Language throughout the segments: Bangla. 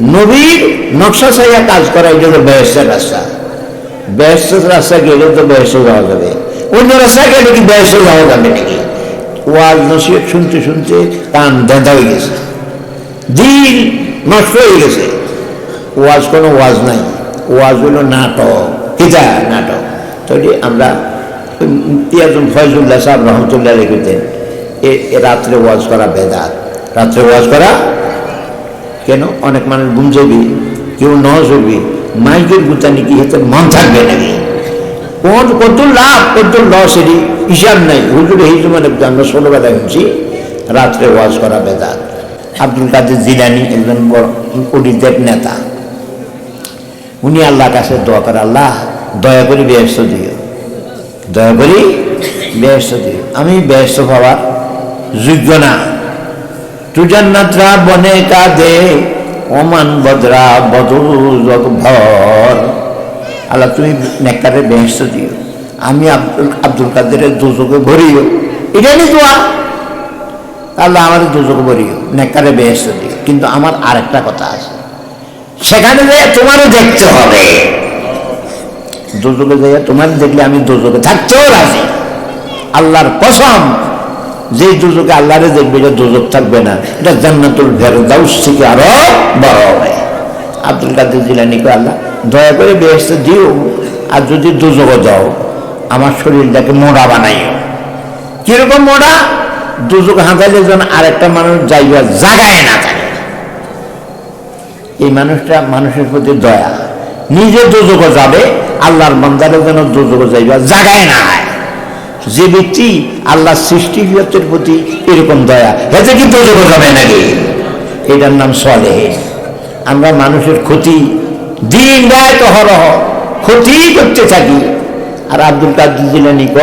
নবীর নকশা ছাইয়া কাজ করা এটা তো বেহেস্তের রাস্তা। বেহেস্তের রাস্তা গেলে তো বেহেস্তে যাওয়া যাবে। অন্য রাস্তা গেলে কি বেহেস্তে যাওয়া যাবে নাকি? ওয়াজ নসিহত শুনতে শুনতে কান দেঁদা হয়ে গেছে। দিন নষ্ট হয়ে গেছে। ওয়াজ কোনো ওয়াজ নাই। ওয়াজ হলো নাটক কিতা নাটক। তবে আমরা তিয়াজুল ফয়জুল্লাহ সাহেব রহমতুল্লাহ লিখতেন এ রাত্রে ওয়াজ করা বেদাত। রাত্রে ওয়াজ করা কেন? অনেক মানুষ যাবি কেউ ন চলবি। মাইকের গুতানি কি হাতে মন থাকবে নাকি? কোন কত লাভ, কত লস এটি হিসাব নাই। হুজুর এই মানে আমরা ষোলোবেলা শুনছি, রাত্রে ওয়াজ করা বেদাত। আব্দুল কাদের জিলানি একজন পণ্ডিতের নেতা। উনি আল্লাহ কাছে দোয়া করে, আল্লাহ, দয়া করে ব্যস্ত দিও। দয়া করি ব্যস্ত দিও। আমি ব্যস্ত হওয়ার যোগ্য না। তুজান্নাতরা বনে কাঁদে ওমান বদরা বদল ভর আল্লাহ তুমি নেকারে ব্যস্ত দিও আমি আব্দুল আব্দুল কাদেরের দুজকে ভরিও এটা নি দোয়া আল্লাহ আমার দুজকে ভরিও নেকারে ব্যস্ত দিও কিন্তু আমার আরেকটা কথা আছে। সেখানে যেয়ে তোমারও দেখতে হবে। দুজকে যেয়ে তোমার দেখলে আমি দুজকে থাকতেও রাজি। আল্লাহর কসম। যে দুজকে আল্লাহরে দেখবে এটা দুজক থাকবে না, এটা জান্নাতুল ফেরদাউস থেকে আরও বড় হবে। আব্দুল কাদের জিলানি কো আল্লাহ, দয়া করে বেহেস্ত দিও, আর যদি দুজক দাও, আমার শরীরটাকে মোড়া বানাইও। কীরকম মোড়া? দুজক হাঁটাইলে যেন আরেকটা মানুষ যাইবা জাগায় না থাকে। এই মানুষটা মানুষের প্রতি দয়া। নিজে দুযোগ যাবে, আল্লাহর বান্দারে যেন দুযোগ যাইবা জাগায় না হয়। যে ব্যক্তি আল্লাহ সৃষ্টি জগতের প্রতি এরকম দয়া এতে কি দুযোগ যাবে নাকি এটার নাম সলেহ। আমরা মানুষের ক্ষতি, দিন রাত হরহ ক্ষতি করতে থাকি। আর আব্দুল কাদের জিলানি ক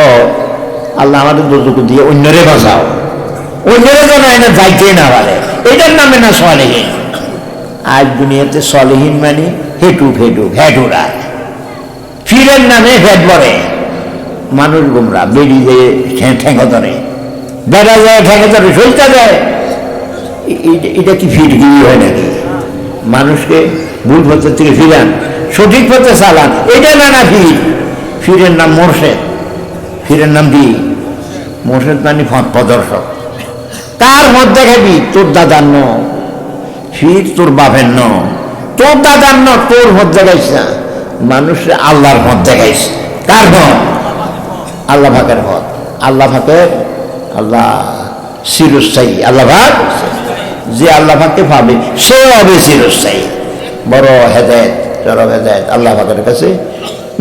আল্লাহ আমাদের দুযোগ দিয়ে অন্যরে বাঁচাও। অন্যরে যেন এনে যাইতে না পারে। এটার নামে না সলেহীন আজ দুনিয়াতে সলেহীন মানে হেটুক হেটুক হেটুরা ফিরের নামে ভেট বলে মানুষ গুমরা বেরি দিয়ে ঠেঙ্গা ধরে। বেড়া যায় ঠেঙ্গা ধরে সইটা দেয় এ- এটা- কি ফিরগিরি হয় নাকি? মানুষকে ভুল পথে থেকে ফিরান, সঠিক পথে চালান। এটা না না ফির ফিরের নাম মোর্শেদ। ফিরের নাম কি? মোর্শেদ মানে পথ প্রদর্শক। তার মধ্যে খাবি তোর দাদার ন ফির তোর বাপের ন তোর দাদার ন তোর গাইছে না। মানুষ আল্লাহর মধ্যে গাইছে কার মত? আল্লাহ ভাগের মত আল্লাহ ভাগের, আল্লাহ চিরস্থায়ী। আল্লাহ ভাগ? যে আল্লাহ ভাগকে পাবে, সে হবে চিরস্থায়ী। বড় হেদায়ত, চরম হেদায়ত আল্লাহ ভাগের কাছে,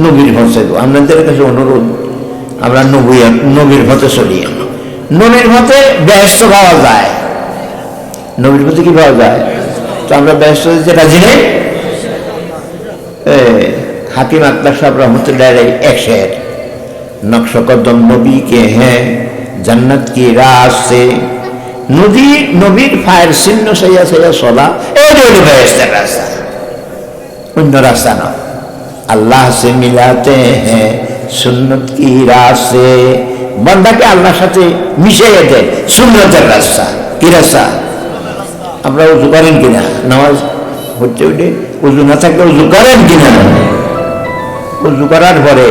নবীর পথে। আপনাদের কাছে অনুরোধ, আমরা নবী, নবীর পথে চলি নবীর পথে ব্যস্ত পাওয়া যায়। নবীর পথে কি পাওয়া যায়? তো আমরা ব্যস্ত হতে রাজি নেই। হাকিম আক্তার সাহেব রহমতুল্লাহ এক শের। কদম নবী কে হ্যাঁ জন্নত কি রাস্তে নদী নবীর ফায়ের চিহ্ন সাইয়া সাইয়া চলা এই হলো বেহেস্তের রাস্তা। অন্য রাস্তা না। আল্লাহ সে মিলাতে হ্যাঁ সুন্নত কি রাস্তে বন্দাকে আল্লাহর সাথে মিশিয়ে দেয় সুন্নতের রাস্তা। কি রাস্তা? আমরা উজু করেন কিনা? নামাজ হচ্ছে উঠে উজু না থাকলে উজু করেন কিনা? উজু করার পরে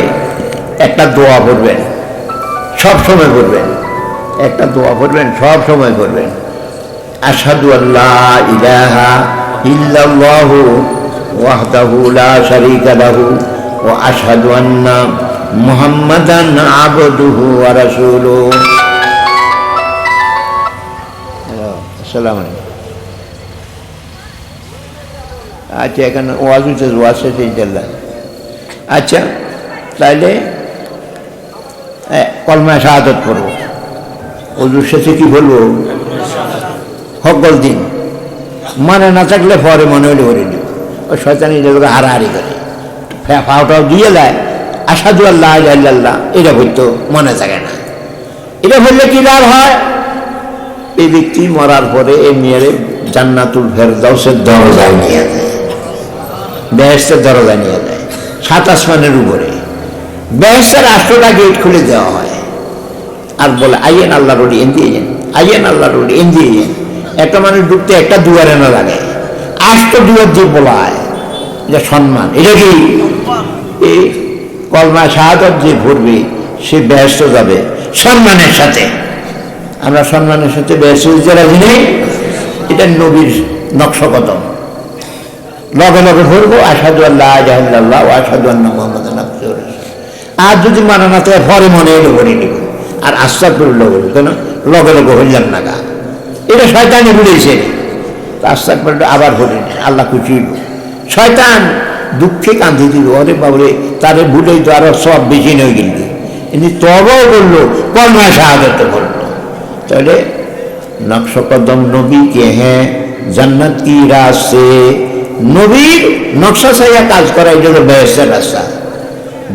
একটা দোয়া পড়বেন। সব সময় পড়বেন। একটা দোয়া পড়বেন, সব সময় পড়বেন। আসাদু আল্লাহ ইলাহা ইল্লাল্লাহু ওয়াহদাহু লা শারীকা লাহু ওয়া আশহাদু আন্না মুহাম্মাদান আবদুহু ওয়া রাসূলুহু। আসসালামু আচ্ছা এখানে ওয়াজ হচ্ছে ওয়াজ আচ্ছা তাহলে কলমা শাহাদত করব ওজুর শেষে কি বলব? সকল দিন মানে না থাকলে পরে মনে হলে ভরে নিব। ওই শয়তানি যেগুলো হারাহারি করে। ফাওটাও দিয়ে দেয়। আসাদু আল্লাহ আল্লাহ এটা বলতো মনে থাকে না। এটা বললে কি লাভ হয়? এই ব্যক্তি মরার পরে এই মেয়ের জান্নাতুল ফেরদাউসের দরজায় নিয়ে দেয় বেহেস্তের দরজায় নিয়ে দেয় সাত আসমানের উপরে। বেহেস্তের আষ্টটা গেট খুলে দেওয়া হয়। আর বলে, আইয়েন আল্লাহ রোডি এন দিয়ে যান। আইয়েন আল্লাহ রোডি এন দিয়ে যান। একটা মানুষ ঢুকতে একটা দুয়ারে না লাগে। রাষ্ট্র দুয়ার দিয়ে বলায়, এটা সম্মান। এটা কি? এই কলমা শাহাদত যে ভরবে, সে ব্যস্ত যাবে সম্মানের সাথে। আমরা সম্মানের সাথে ব্যস্ত হতে রাজি নেই এটা নবীর নকশকদম লগে লগে ভরবো আসাদু আল্লাহ জাহিল্লাহ আসাদু আল্লাহ মোহাম্মদ আর যদি মানা না থাকে, পরে মনে এলো ভরে নিব। আর করল বলব কেন? লগে লগে হইলাম না গা। এটা শয়তানি ভুলেছে করল আবার ভরে নি আল্লাহ খুশি শয়তান দুঃখে কান্দি দিল। অরে বাবরে, তারে ভুলেই তো আরও সব বেশি নই গেল এমনি তবাও বলল কর্মা শাহাদত বলল তাহলে নকশ কদম নবীকে হ্যাঁ জান্নাত কি রাস্তে নবীর নকশা সাইয়া কাজ করা, এটা হলো বেহেস্তের রাস্তা।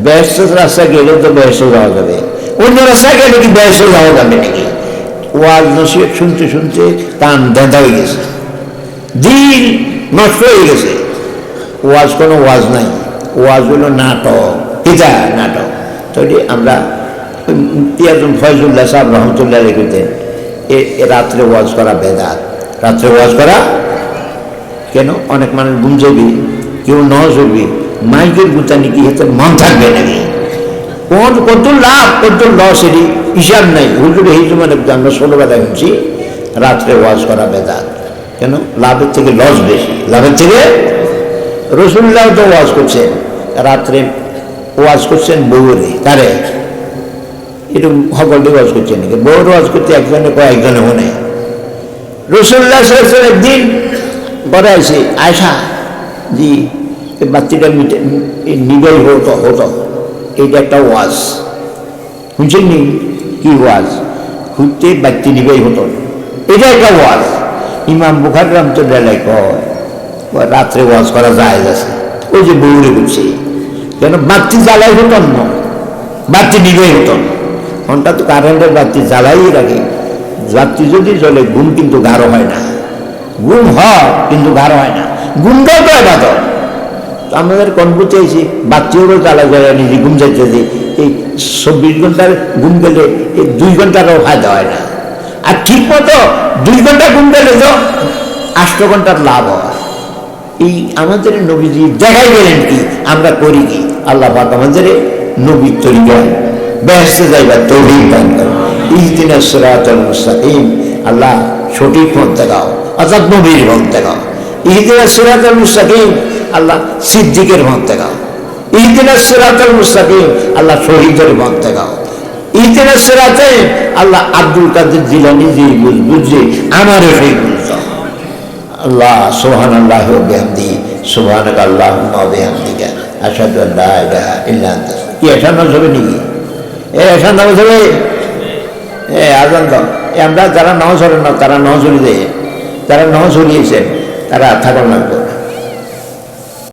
বেহেস্তের রাস্তা গেলে তো বেহেস্ত যাওয়া যাবে। অন্য রাস্তা গেলে কি বেহেস্ত যাওয়া যাবে নাকি ওয়াজ নসিহত শুনতে শুনতে কান দেঁদা হয়ে গেছে। দিন নষ্ট হয়ে গেছে। ওয়াজ কোনো ওয়াজ নাই। ওয়াজ হলো নাটক পিতা নাটক। তাহলে আমরা ইয়াজুল ফয়জুল্লাহ সাহেব রহমতুল্লাহ রেখেতেন এ রাত্রে ওয়াজ করা বেদাত। রাত্রে ওয়াজ করা কেন? অনেক মানুষ ঘুম যাবি কেউ ন চলবি মাইকের গুতানি কি হতে মন থাকবে নাকি? কোন কত লাভ কত লস, এটি হিসাব নাই। হুজুর এই মানে আমরা ষোলোবেলা শুনছি রাত্রে ওয়াজ করা বেদাত। কেন? লাভের থেকে লস বেশি। লাভের থেকে? রসুল্লাহ তো ওয়াজ করছেন। রাত্রে ওয়াজ করছেন বউরে। তারে একটু সকলটি ওয়াজ করছেন নাকি? বউর ওয়াজ করতে একজনে কয়, একজনে মনে রসুল্লাহ একদিন বড় আছে আয়সা জি মিটে নিবেল হতো হতো। এইটা একটা ওয়াজ। শুনছেন নি কি ওয়াজ? খুঁজতে বাচ্চা নিবেল হতো। এটা একটা ওয়াজ। ইমাম বুখার রামচন্দ্রালয় কয় রাত্রে ওয়াজ করা যায় আছে। ওই যে বউরে করছে কেন বাতি জ্বালাই হতন না বাতি নিবেই হতন ঘণ্টা তো কারেন্টের বাতি জ্বালাই রাখে। বাতি যদি জ্বলে, ঘুম কিন্তু গাঢ় হয় না। ঘুম হয়, কিন্তু গাঢ় হয় না। ঘুমটাও তো তো আমাদের কনবুতে এসে বাচ্চিও জ্বালা জ্বালা নিজে ঘুম যাচ্ছে যে এই চব্বিশ ঘণ্টার ঘুম গেলে এই দুই ঘন্টারও ফায়দা হয় না। আর ঠিক মতো দুই ঘণ্টা ঘুম গেলে তো আষ্ট ঘণ্টার লাভ হয়। এই আমাদের নবীজি দেখাই গেলেন কি, আমরা করি কি? আল্লাহ পাক আমাদের নবীর তরিকা ব্যস্ত যাইবার তৌহিদ দান করেন। ইহদিনা সিরাতাল মুস্তাকিম। আল্লাহ সঠিক পথ দেখাও অর্থাৎ নবীর পথ দেখাও। এই ইহদিনা সিরাতাল মুস্তাকিম। আল্লাহ সিদ্দিকের পথ দেখাও ইহদিনা সিরাতাল মুস্তাকিম, আল্লাহ শহীদের পথ দেখাও ইহদিনা সিরাতে আল্লাহ আব্দুল কাদের জিলানি যে বুঝ আমারও সেই বুঝতাম আল্লাহ সোহান আল্লাহ বেহামদি সোহানক আল্লাহ বেহামদিকা আসাদু আল্লাহ ইলাহা ইল্লা আনতা। কি এসান নামাজ হবে নাকি? এ এসান নামাজ হবে এ আজান দাও। আমরা যারা নামাজ হলেন না, তারা নামাজ হলি দেয় যারা নামাজ হলিয়েছেন তারা থাকুন লাগবে।